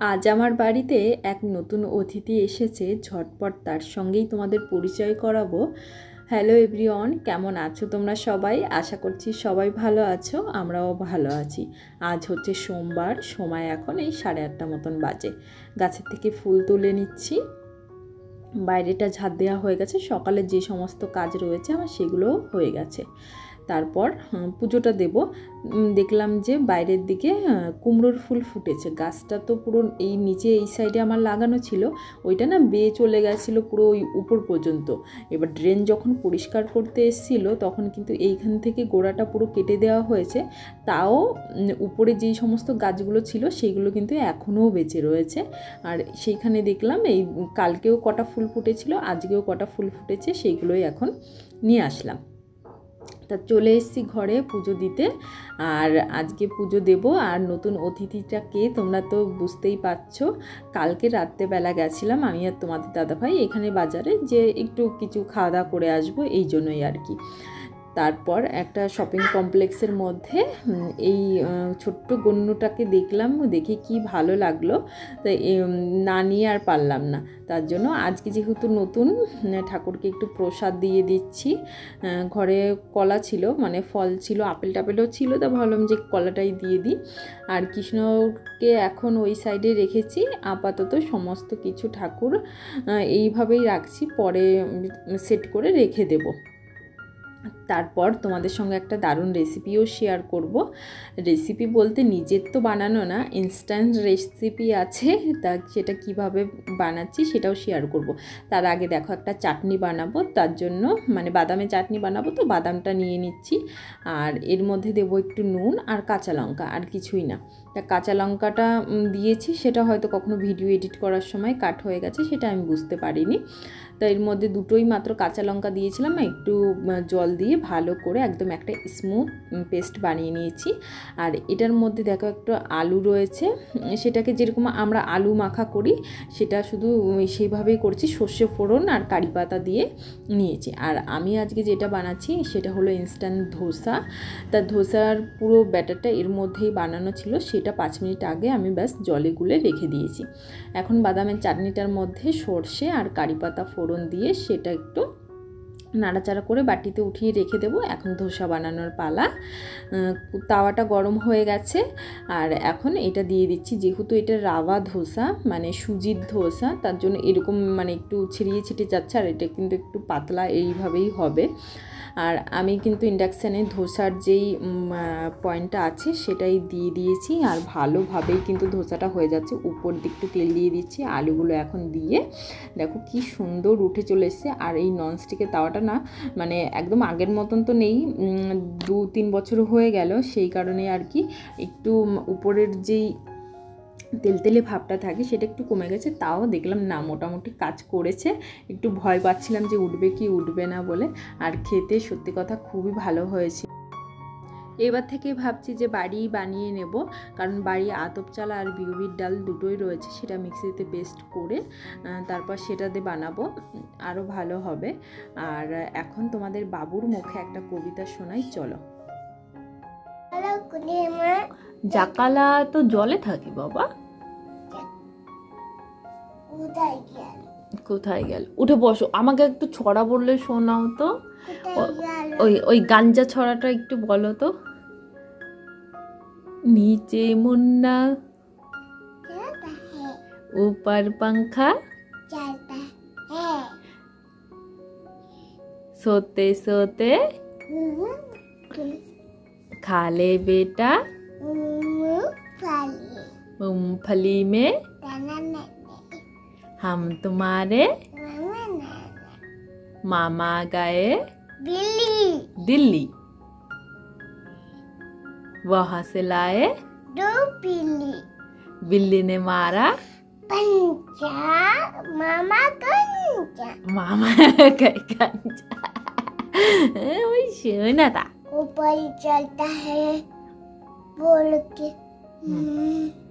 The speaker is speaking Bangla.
আজ আমার বাড়িতে এক নতুন অতিথি এসেছে, ঝটপট তার সঙ্গেই তোমাদের পরিচয় করাবো। হ্যালো এভরিওয়ান কেমন আছো তোমরা সবাই? আশা করছি সবাই ভালো আছো, আমরাও ভালো আছি। আজ হচ্ছে সোমবার, সময় এখন এই সাড়ে আটটা মতন বাজে। গাছের থেকে ফুল তুলে নিচ্ছি। বাইরেটা ঝাড় দেওয়া হয়ে গেছে, সকালে যে সমস্ত কাজ রয়েছে আমার সেগুলোও হয়ে গেছে। তারপর পুজোটা দেব। দেখলাম যে বাইরের দিকে কুমড়োর ফুল ফুটেছে। গাছটা তো পুরো এই নিচে এই সাইডে আমার লাগানো ছিল। ওইটা না বেয়ে চলে গেছিল পুরো ওই উপর পর্যন্ত। এবার ড্রেন যখন পরিষ্কার করতে এসেছিল, তখন কিন্তু এইখান থেকে গোড়াটা পুরো কেটে দেওয়া হয়েছে। তাও উপরে যেই সমস্ত গাছগুলো ছিল, সেইগুলো কিন্তু এখনও বেঁচে রয়েছে। আর সেইখানে দেখলাম এই কালকেও কটা ফুল ফুটেছিল, আজকেও কটা ফুল ফুটেছে, সেইগুলোই এখন নিয়ে আসলাম। তা চলে এসেছি ঘরে পুজো দিতে। আর আজকে পুজো দেব। আর নতুন অতিথিটা কে তোমরা তো বুঝতেই পারছ। কালকে রাত্রেবেলা গেছিলাম আমি আর তোমাদের দাদাভাই এখানে বাজারে যে একটু কিছু খাওয়া দাওয়া করে আসব, এই জন্যই আর কি। তারপর একটা শপিং কমপ্লেক্সের মধ্যে এই ছোট্ট গণ্যটাকে দেখলাম, দেখে কি ভালো লাগল। তো না নিয়ে আর পারলাম না। তার জন্য আজকে যেহেতু নতুন ঠাকুরকে একটু প্রসাদ দিয়ে দিচ্ছি। ঘরে কলা ছিল মানে ফল ছিল, আপেল টাপেলও ছিল, তা ভাবলাম যে কলাটাই দিয়ে দিই। আর কৃষ্ণকে এখন ওই সাইডে রেখেছি, আপাতত সমস্ত কিছু ঠাকুর এইভাবেই রাখছি, পরে সেট করে রেখে দেবো। তারপর তোমাদের সঙ্গে একটা দারুণ রেসিপিও শেয়ার করব। রেসিপি বলতে নিজের তো বানানো না ইনস্ট্যান্ট রেসিপি আছে, তা সেটা কীভাবে বানাচ্ছি সেটাও শেয়ার করব। তার আগে দেখো একটা চাটনি বানাবো, তার জন্য মানে বাদামে চাটনি বানাবো তো বাদামটা নিয়ে নিচ্ছি, আর এর মধ্যে দেবো একটু নুন আর কাঁচা লঙ্কা আর কিছুই না। তা কাঁচা লঙ্কাটা দিয়েছি, সেটা হয়তো কখনো ভিডিও এডিট করার সময় কাট হয়ে গেছে, সেটা আমি বুঝতে পারিনি। তো এর মধ্যে দুটোই মাত্র কাঁচা লঙ্কা দিয়েছিলাম, একটু জল দিয়ে ভালো করে একদম একটা স্মুথ পেস্ট বানিয়ে নিয়েছি। আর এটার মধ্যে দেখো একটু আলু রয়েছে সেটাকে যেরকম আমরা আলু মাখা করি, সেটা শুধু সেইভাবেই করছি, সর্ষে ফোড়ন আর কারি পাতা দিয়ে নিয়েছি। আর আমি আজকে যেটা বানাচ্ছি, সেটা হলো ইনস্ট্যান্ট ধোসা। তা ধোসার পুরো ব্যাটারটা এর মধ্যেই বানানো ছিল, সেটা পাঁচ মিনিট আগে আমি ব্যাস জলে গুলে রেখে দিয়েছি। এখন বাদামের চাটনিটার মধ্যে সর্ষে আর কারি পাতা ফোড়ন দিয়ে সেটা একটু নাড়াচাড়া করে বাটিতে উঠিয়ে রেখে দেবো। এখন ধোসা বানানোর পালা। তাওয়াটা গরম হয়ে গেছে আর এখন এটা দিয়ে দিচ্ছি। যেহেতু এটা রাওয়া ধোসা মানে সুজির ধোসা, তার জন্য এরকম মানে একটু ছিড়িয়ে ছিটিয়ে যাচ্ছে আর এটা কিন্তু একটু পাতলা এইভাবেই হবে। আর আমি কিন্তু ইন্ডাকশানে ধোসার যেই পয়েন্টটা আছে সেটাই দিয়ে দিয়েছি। আর ভালোভাবেই কিন্তু ধোসাটা হয়ে যাচ্ছে। উপর দিকটা তেল দিয়ে দিচ্ছি, আলুগুলো এখন দিয়ে। দেখো কি সুন্দর উঠে চলে এসছে। আর এই ননস্টিকের তাওয়াটা না মানে একদম আগের মতন তো নেই দু তিন বছর হয়ে গেল। সেই কারণে আর কি একটু উপরের যেই তেলতেলে ভাবটা থাকে, সেটা একটু কমে গেছে, তাও দেখলাম না, মোটামুটি কাজ করেছে। একটু ভয় পাচ্ছিলাম যে উঠবে কি উঠবে না বলে। আর খেতে সত্যি কথা খুবই ভালো হয়েছে। এবার থেকে ভাবছি যে বাড়ি বানিয়ে নেব, কারণ বাড়ি আতপ চাল আর বিউবির ডাল দুটোই রয়েছে, সেটা মিক্সিতে পেস্ট করে তারপর সেটা দিয়ে বানাবো আরও ভালো হবে। আর এখন তোমাদের বাবুর মুখে একটা কবিতা শোনাই, চলো। জাকালা তো জলে থাকে বাবা কোথায় গেল কোথায় গেল উঠে বসো আমাকে একটু ছড়া বললে শোনাও তো কোথায় গেল ওই ওই গাঞ্জা ছড়াটা একটু বলো তো নিচে মুন্না चलता है ऊपर पंखा चलता है सोते सोते खा ले बेटा। मूंगफली में हम तुम्हारे मामा गए दिल्ली। दिल्ली वहाँ से लाए दो बिल्ली बिल्ली ने मारा पंचा मामा कंचा मामा कंचा वही सुना था। ऊपर ही चलता है। बोल के। हम्म।